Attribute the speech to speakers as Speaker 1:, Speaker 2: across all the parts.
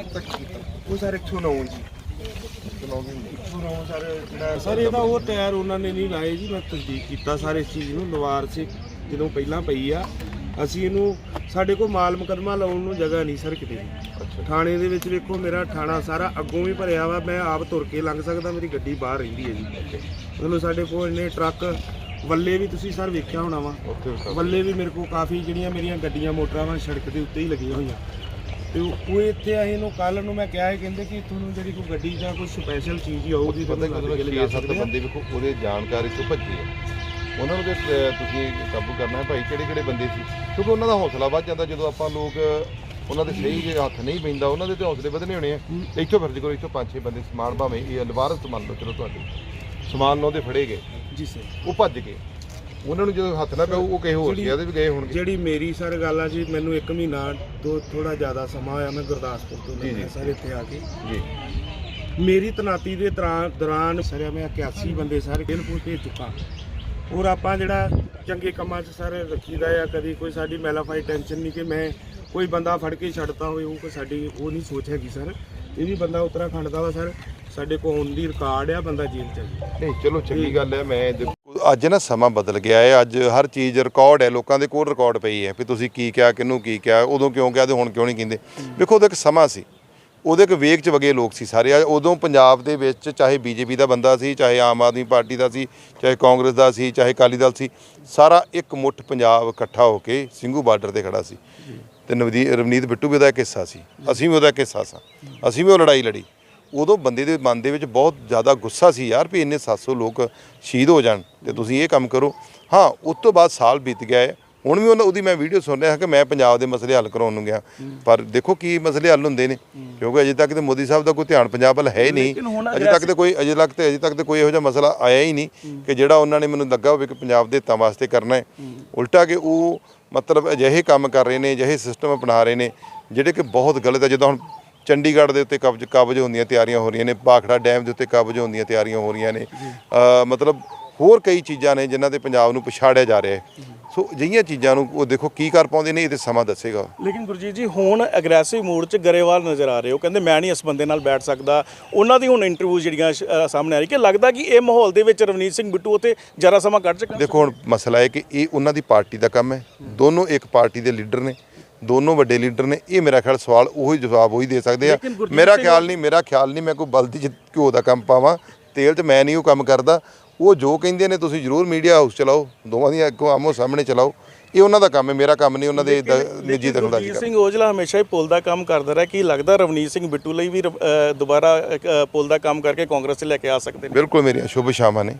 Speaker 1: ਉਹ ਸਰ 109 ਜੀ। 109 ਸਰ ਜਿਹੜਾ
Speaker 2: ਸਰ ਇਹਦਾ ਉਹ ਟਾਇਰ ਉਹਨਾਂ ਨੇ ਨਹੀਂ ਲਾਏ ਜੀ ਮੈਂ ਤਸਦੀਕ ਕੀਤਾ ਸਾਰੇ ਇਸ ਚੀਜ਼ ਨੂੰ ਲਵਾਰ ਸੀ ਜਦੋਂ ਪਹਿਲਾਂ ਪਈ ਆ। ਅਸੀਂ ਇਹਨੂੰ ਸਾਡੇ ਕੋਲ ਮਾਲ ਮੁਕਦਮਾ ਲਾਉਣ ਨੂੰ ਜਗ੍ਹਾ ਨਹੀਂ ਸਰ ਕਿਤੇ। ਥਾਣੇ ਦੇ ਵਿੱਚ ਵੇਖੋ ਮੇਰਾ ਥਾਣਾ ਸਾਰਾ ਅੱਗੋਂ ਵੀ ਭਰਿਆ ਵਾ ਮੈਂ ਆਪ ਤੁਰ ਕੇ ਲੰਘ ਸਕਦਾ ਮੇਰੀ ਗੱਡੀ ਬਾਹਰ ਰਹਿੰਦੀ ਹੈ ਜੀ। ਮਤਲਬ ਸਾਡੇ ਕੋਲ ਇੰਨੇ ਟਰੱਕ ਵੱਲੇ ਵੀ ਤੁਸੀਂ ਸਰ ਵੇਖਿਆ ਹੋਣਾ ਵਾ। ਵੱਲੇ ਵੀ ਮੇਰੇ ਕੋਲ ਕਾਫੀ ਜਿਹੜੀਆਂ ਮੇਰੀਆਂ ਗੱਡੀਆਂ ਮੋਟਰਾਂ ਵਾ ਸੜਕ ਦੇ ਉੱਤੇ ਹੀ ਲੱਗੀਆਂ ਹੋਈਆਂ। ਤੇ ਉਹ ਇੱਥੇ ਆਏ ਨੂੰ ਕੱਲ ਨੂੰ ਮੈਂ ਕਿਹਾ ਇਹ ਕਹਿੰਦੇ ਕਿ ਤੁਹਾਨੂੰ ਜਿਹੜੀ ਕੋਈ ਗੱਡੀ ਜਾਂ ਕੋਈ ਸਪੈਸ਼ਲ ਚੀਜ਼ ਹੀ ਆਊਗੀ
Speaker 3: ਪਤਾ
Speaker 2: ਤੁਹਾਨੂੰ
Speaker 3: ਕਿ
Speaker 2: ਲੱਗ ਕੇ ਸਕਦੇ ਆ।
Speaker 3: ਬੰਦੇ ਵੇਖੋ ਉਹਦੇ ਜਾਣਕਾਰੀ ਤੋਂ ਭੱਜੇ ਆ। ਉਹਨਾਂ ਨੂੰ ਤੇ ਅਹ, ਤੁਸੀਂ ਕਾਬੂ ਕਰਨਾ ਹੈ ਭਾਈ ਕਿਹੜੇ ਕਿਹੜੇ ਬੰਦੇ ਸੀ? ਕਿਉਂਕਿ ਉਹਨਾਂ ਦਾ ਹੌਸਲਾ ਵੱਧ ਜਾਂਦਾ ਜਦੋਂ ਆਪਾਂ ਲੋਕ ਉਹਨਾਂ ਦੇ ਸਹੀ ਜੇ ਹੱਥ ਨਹੀਂ ਪੈਂਦਾ ਉਹਨਾਂ ਦੇ ਤੇ ਹੌਸਲੇ ਵਧਣੇ ਹੋਣੇ ਆ। ਇੱਥੋਂ ਫਰਜ਼ ਕਰੋ ਇੱਥੋਂ ਪੰਜ ਛੇ ਬੰਦੇ ਸਮਾਨ ਭਾਵੇਂ ਇਹ ਲਵਾਰਸ ਮੰਨ ਲਓ ਚਲੋ ਤੁਹਾਡੇ। ਸਮਾਨ ਨੂੰ ਉਹਦੇ ਫੜੇ ਗਏ।
Speaker 2: ਜੀ ਸਰ
Speaker 3: ਉਹ ਭੱਜ ਗਏ। ਉਹਨਾਂ ਨੂੰ ਜਦੋਂ ਹੱਥ ਨਾ ਪਿਆ ਉਹ ਕਿਸੇ ਹੋਰ ਗਿਆ ਦੇ ਵੀ ਗਏ ਹੋਣਗੇ।
Speaker 2: ਜਿਹੜੀ ਮੇਰੀ ਸਰ ਗੱਲ ਆ ਜੀ ਮੈਨੂੰ 1 ਮਹੀਨਾ ਤੋਂ ਥੋੜਾ ਜ਼ਿਆਦਾ ਸਮਾਂ ਹੋਇਆ ਮੈਂ ਗੁਰਦਾਸਪੁਰ ਤੋਂ
Speaker 3: ਜੀ,
Speaker 2: ਸਰ ਇੱਥੇ ਆ ਕੇ।
Speaker 3: ਜੀ।
Speaker 2: ਮੇਰੀ ਤਨਾਤੀ ਦੇ ਦੌਰਾਨ ਦੌਰਾਨ ਸਰ ਮੈਂ 81 ਬੰਦੇ ਸਰ ਜੇਲ੍ਹ ਪੁਲਿਸ ਭੇਜ ਚੁੱਕਾ। ਔਰ ਆਪਾਂ ਜਿਹੜਾ ਚੰਗੇ ਕੰਮਾਂ 'ਚ ਸਰ ਰੱਖੀਦਾ ਆ ਕਦੀ ਕੋਈ ਸਾਡੀ ਮੈਲਾਫਾਈ ਟੈਨਸ਼ਨ ਨਹੀਂ ਕਿ ਮੈਂ ਕੋਈ ਬੰਦਾ ਫੜ ਕੇ ਛੱਡਤਾ ਹੋਵੇ ਉਹ ਕੋਈ ਸਾਡੀ ਉਹ ਨਹੀਂ ਸੋਚ ਹੈਗੀ ਸਰ। ਇਹ ਵੀ ਬੰਦਾ ਉੱਤਰਾਖੰਡ ਦਾ ਵਾ ਸਰ ਸਾਡੇ ਕੋਲ ਹੁਣ ਦੀ ਰਿਕਾਰਡ ਆ ਬੰਦਾ ਜੇਲ੍ਹ ਚ ਆ ਜੀ।
Speaker 3: ਨਹੀਂ ਚਲੋ ਚੰਗੀ ਗੱਲ ਹੈ ਮੈਂ ਅੱਜ ਨਾ ਸਮਾਂ ਬਦਲ ਗਿਆ ਹੈ, ਅੱਜ ਹਰ ਚੀਜ਼ ਰਿਕਾਰਡ ਹੈ, ਲੋਕਾਂ ਦੇ ਕੋਲ ਰਿਕਾਰਡ ਪਈ ਹੈ ਵੀ ਤੁਸੀਂ ਕੀ ਕਿਹਾ, ਕਿਹਨੂੰ ਕੀ ਕਿਹਾ, ਉਦੋਂ ਕਿਉਂ ਕਿਹਾ ਤੇ ਹੁਣ ਕਿਉਂ ਨਹੀਂ ਕਹਿੰਦੇ। ਵੇਖੋ, ਉਹਦਾ ਇੱਕ ਸਮਾਂ ਸੀ, ਉਹਦੇ ਇੱਕ ਵੇਗ ਚ ਵਗੇ ਲੋਕ ਸੀ ਸਾਰੇ। ਉਦੋਂ ਪੰਜਾਬ ਦੇ ਵਿੱਚ ਚਾਹੇ ਬੀਜੇਪੀ ਦਾ ਬੰਦਾ ਸੀ, ਚਾਹੇ ਆਮ ਆਦਮੀ ਪਾਰਟੀ ਦਾ ਸੀ, ਚਾਹੇ ਕਾਂਗਰਸ ਦਾ ਸੀ, ਚਾਹੇ ਅਕਾਲੀ ਦਲ ਸੀ, ਸਾਰਾ ਇੱਕ ਮੁੱਠ ਪੰਜਾਬ ਇਕੱਠਾ ਹੋ ਕੇ ਸਿੰਘੂ ਬਾਰਡਰ ਤੇ ਖੜਾ ਸੀ। ਤੇ ਨਵਦੀ ਰਵਨੀਤ ਬਿੱਟੂ ਵੀ ਉਹਦਾ ਇੱਕ ਹਿੱਸਾ ਸੀ। ਅਸੀਂ ਵੀ ਉਹਦਾ ਇੱਕ ਹਿੱਸਾ ਸਾਂ। ਅਸੀਂ ਵੀ ਉਹ ਲੜਾਈ ਲੜੀ। ਉਦੋਂ ਬੰਦੇ ਦੇ ਮਨ ਦੇ ਵਿੱਚ ਬਹੁਤ ਜ਼ਿਆਦਾ ਗੁੱਸਾ ਸੀ ਯਾਰ ਵੀ ਇੰਨੇ 700 ਲੋਕ ਸ਼ਹੀਦ ਹੋ ਜਾਣ ਤੇ ਤੁਸੀਂ ਇਹ ਕੰਮ ਕਰੋ। ਹਾਂ ਉਸ ਤੋਂ ਬਾਅਦ ਸਾਲ ਬੀਤ ਗਿਆ ਹੈ। ਹੁਣ ਵੀ ਉਹਨਾਂ ਉਹਦੀ ਮੈਂ ਵੀਡੀਓ ਸੁਣ ਰਿਹਾ ਕਿ ਮੈਂ ਪੰਜਾਬ ਦੇ ਮਸਲੇ ਹੱਲ ਕਰਾਉਣ ਨੂੰ ਗਿਆ। ਪਰ ਦੇਖੋ ਕੀ ਮਸਲੇ ਹੱਲ ਹੁੰਦੇ ਨੇ। ਕਿਉਂਕਿ ਅਜੇ ਤੱਕ ਤੇ ਮੋਦੀ ਸਾਹਿਬ ਦਾ ਕੋਈ ਧਿਆਨ ਪੰਜਾਬ ਵੱਲ ਹੈ ਹੀ ਨਹੀਂ। ਅਜੇ ਤੱਕ ਤੇ ਕੋਈ ਅਜੇ ਤੱਕ ਤੇ ਅਜੇ ਤੱਕ ਤੇ ਕੋਈ ਇਹੋ ਜਿਹਾ ਮਸਲਾ ਆਇਆ ਹੀ ਨਹੀਂ ਕਿ ਜਿਹੜਾ ਉਹਨਾਂ ਨੇ ਮੈਨੂੰ ਲੱਗਾ ਹੋਵੇ ਕਿ ਪੰਜਾਬ ਦੇ ਹਿੱਤਾਂ ਵਾਸਤੇ ਕਰਨਾ ਹੈ। ਉਲਟਾ ਕਿ ਉਹ ਮਤਲਬ ਅਜਿਹੇ ਕੰਮ ਕਰ ਰਹੇ ਨੇ ਅਜਿਹੇ ਸਿਸਟਮ ਅਪਣਾ ਰਹੇ ਨੇ ਜਿਹੜੇ ਕਿ ਬਹੁਤ ਗਲਤ ਹੈ। ਜਿੱਦਾਂ ਹੁਣ ਚੰਡੀਗੜ੍ਹ ਦੇ ਉੱਤੇ ਕਬਜ਼ ਕਬਜ਼ ਹੁੰਦੀਆਂ ਤਿਆਰੀਆਂ ਹੋ ਰਹੀਆਂ ਨੇ ਭਾਖੜਾ ਡੈਮ ਦੇ ਉੱਤੇ ਕਬਜ਼ ਹੁੰਦੀਆਂ ਤਿਆਰੀਆਂ ਹੋ ਰਹੀਆਂ ਨੇ। ਮਤਲਬ ਹੋਰ ਕਈ ਚੀਜ਼ਾਂ ਨੇ ਜਿਨ੍ਹਾਂ ਦੇ ਪੰਜਾਬ ਨੂੰ ਪਛਾੜਿਆ ਜਾ ਰਿਹਾ ਹੈ। ਸੋ ਜਿਹੀਆਂ ਚੀਜ਼ਾਂ ਨੂੰ ਉਹ ਦੇਖੋ ਕੀ ਕਰ ਪਾਉਂਦੇ ਨੇ ਇਹ ਤੇ ਸਮਾਂ ਦੱਸੇਗਾ।
Speaker 4: ਲੇਕਿਨ ਗੁਰਜੀਤ ਜੀ ਹੁਣ ਐਗਰੈਸਿਵ ਮੂਡ 'ਚ ਗਰੇਵਾਲ ਨਜ਼ਰ ਆ ਰਹੇ ਹੋ। ਕਹਿੰਦੇ ਮੈਂ ਨਹੀਂ ਇਸ ਬੰਦੇ ਨਾਲ ਬੈਠ ਸਕਦਾ। ਉਹਨਾਂ ਦੀ ਹੁਣ ਇੰਟਰਵਿਊ ਜਿਹੜੀਆਂ ਸਾਹਮਣੇ ਆ ਰਹੀ ਕਿ ਲੱਗਦਾ ਕਿ ਇਹ ਮਾਹੌਲ ਦੇ ਵਿੱਚ ਰਵਨੀਤ ਸਿੰਘ ਬਿੱਟੂ ਉੱਤੇ ਜਰਾ ਸਮਾਂ ਕੱਢ ਚੁੱਕਾ
Speaker 3: ਦੇਖੋ ਹੁਣ ਮਸਲਾ ਹੈ ਕਿ ਇਹ ਉਹਨਾਂ ਦੀ ਪਾਰਟੀ ਦਾ ਕੰਮ ਹੈ। ਦੋਨੋਂ ਇੱਕ ਪਾਰਟੀ ਦੇ ਲੀਡਰ ਨੇ। ਦੋਨੋਂ ਵੱਡੇ ਲੀਡਰ ਨੇ ਇਹ ਮੇਰਾ ਖਿਆਲ ਸਵਾਲ ਉਹੀ ਜਵਾਬ ਉਹੀ ਦੇ ਸਕਦੇ ਆ। ਮੇਰਾ ਖਿਆਲ ਨਹੀਂ ਮੇਰਾ ਖਿਆਲ ਨਹੀਂ ਮੈਂ ਕੋਈ ਬਲਦੀ ਚ ਘਿਓ ਦਾ ਕੰਮ ਪਾਵਾਂ ਤੇਲ 'ਚ ਮੈਂ ਨਹੀਂ ਉਹ ਕੰਮ ਕਰਦਾ। ਉਹ ਜੋ ਕਹਿੰਦੇ ਨੇ ਤੁਸੀਂ ਜ਼ਰੂਰ ਮੀਡੀਆ ਹਾਊਸ ਚਲਾਓ ਦੋਵਾਂ ਦੀਆਂ ਅੱਗੋਂ ਆਮੋ ਸਾਹਮਣੇ ਚਲਾਓ। ਇਹ ਉਹਨਾਂ ਦਾ ਕੰਮ ਹੈ ਮੇਰਾ ਕੰਮ ਨਹੀਂ ਉਹਨਾਂ ਦੇ ਨਿੱਜੀ ਦਖਲਅੰਦਾਜ਼ੀ ਕਰਨਾ
Speaker 4: ਸਿੰਘ ਔਜਲਾ ਹਮੇਸ਼ਾ ਹੀ ਪੁਲ ਦਾ ਕੰਮ ਕਰਦਾ ਰਿਹਾ ਕੀ ਲੱਗਦਾ ਰਵਨੀਤ ਸਿੰਘ ਬਿੱਟੂ ਲਈ ਵੀ ਦੁਬਾਰਾ ਇੱਕ, ਪੁਲ ਦਾ ਕੰਮ ਕਰਕੇ ਕਾਂਗਰਸ 'ਚ ਲੈ ਕੇ ਆ ਸਕਦੇ ਨੇ?
Speaker 3: ਬਿਲਕੁਲ ਮੇਰੀਆਂ ਸ਼ੁਭ ਸ਼ਾਮਾਂ ਨੇ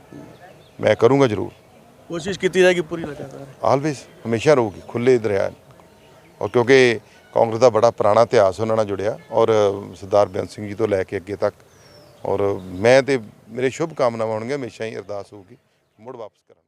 Speaker 3: ਮੈਂ ਕਰੂੰਗਾ ਜ਼ਰੂਰ।
Speaker 4: ਕੋਸ਼ਿਸ਼ ਕੀਤੀ ਜਾਏਗੀ ਪੂਰੀ ਲਗਾਤਾਰ।
Speaker 3: ਆਲਵੇਸ ਹਮੇਸ਼ਾ ਰਹੂਗੀ ਖੁੱਲੇ ਦਰਿਆ ਔਰ ਕਿਉਂਕਿ ਕਾਂਗਰਸ ਦਾ ਬੜਾ ਪੁਰਾਣਾ ਇਤਿਹਾਸ ਉਹਨਾਂ ਨਾਲ ਜੁੜਿਆ ਔਰ ਸਰਦਾਰ ਬੇਅੰਤ ਸਿੰਘ ਜੀ ਤੋਂ ਲੈ ਕੇ ਅੱਗੇ ਤੱਕ ਔਰ ਮੈਂ ਤੇ ਮੇਰੇ ਸ਼ੁਭ ਕਾਮਨਾਵਾਂ ਹੋਣਗੀਆਂ, ਹਮੇਸ਼ਾ ਹੀ ਅਰਦਾਸ ਹੋਊਗੀ, ਮੁੜ ਵਾਪਸ ਕਰਾਂ